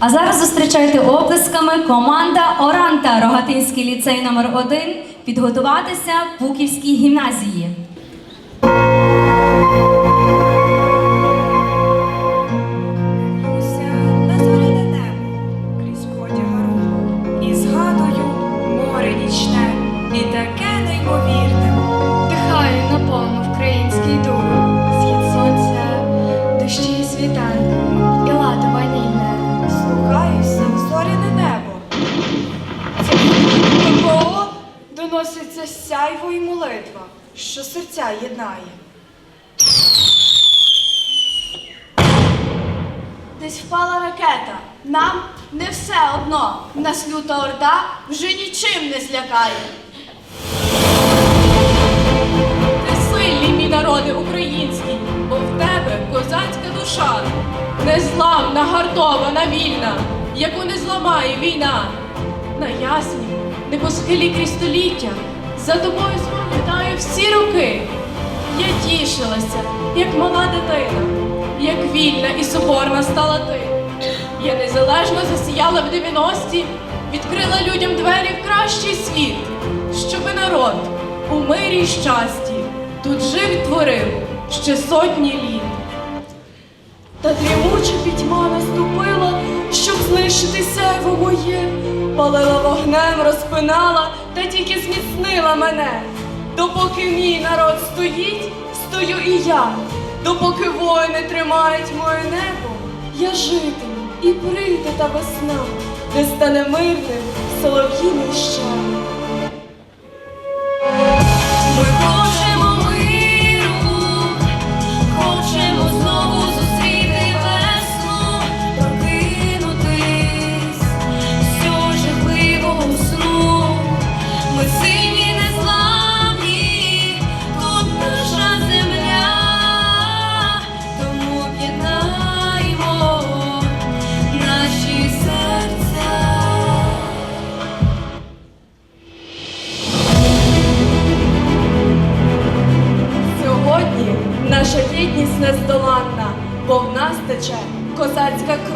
А зараз зустрічайте оплесками команда Оранта Рогатинський ліцей номер 1 підготуватися Пуківській гімназії. Доноситься сяйво і молитва, що серця єднає. Десь впала ракета. Нам не все одно. Нас люта орда вже нічим не злякає. Ти сильний, мій народи український, бо в тебе козацька душа, незламна, гартована, вільна, яку не зламає війна. На ясні, небосхилі крізь століття, за тобою споглядаю всі роки. Я тішилася, як мала дитина, як вільна і соборна стала ти. Я незалежно засіяла в 90-ті, відкрила людям двері в кращий світ, щоби народ у мирі й щасті тут жив і творив ще сотні літ. Та дрімуча пітьма наступила, щоб знищити сяйво моє, палила вогнем, розпинала та тільки зміцнила мене. Допоки мій народ стоїть, стою і я. Допоки воїни тримають моє небо, я житиму і прийде та весна, де стане мирним солов'їний щам.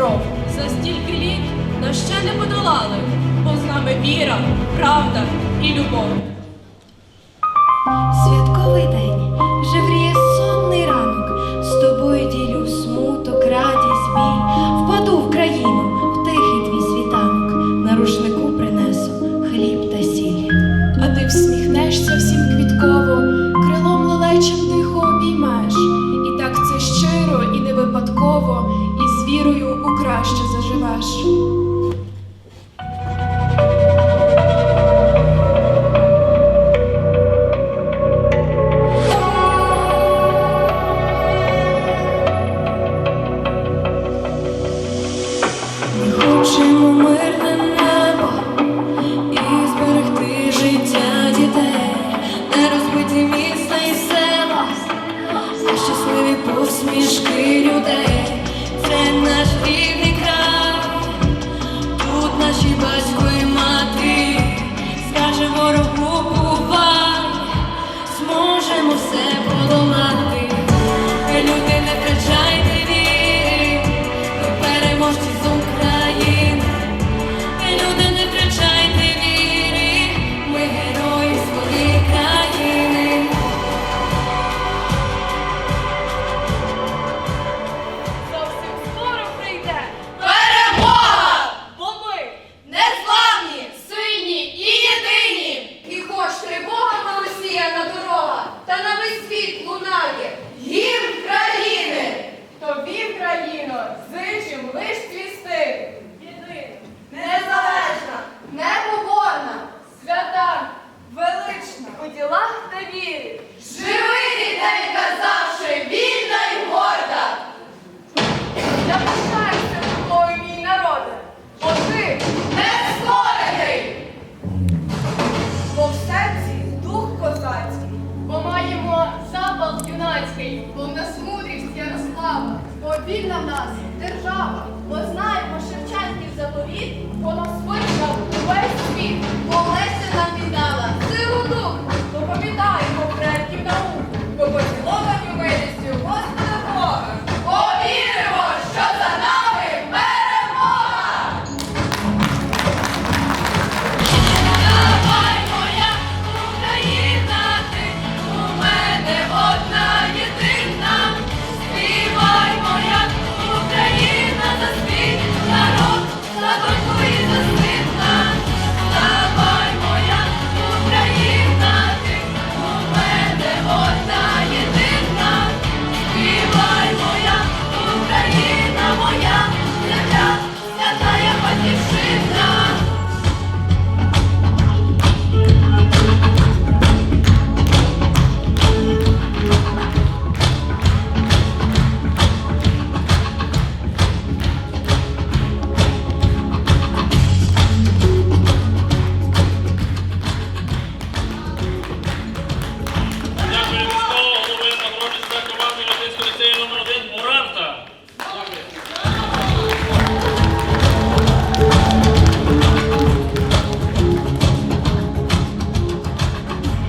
Кров. За стільки літ нас ще не подолали, бо з нами віра, правда і любов. Святковий день, хочемо мирне небо і зберегти життя дітей, не розбиті міста і села, а щасливі посмішки людей. Це наш рідний край, тут наші батько мати, скаже ворогу бувай, зможемо все подолати. Тобі, країно, зичим лиш цвісти! Єдина, незалежна, непоборна, свята, велична у ділах та вірі! Живи, рідненька, завжди вільна й горда! Я пишаюся тобою, мій народе, бо ти не створений! Бо в серці дух козацький, Бо маємо запал юнацький, бо в нас мудрість слава, повільна нас держава, бо знаємо Шевченків заповіт, воно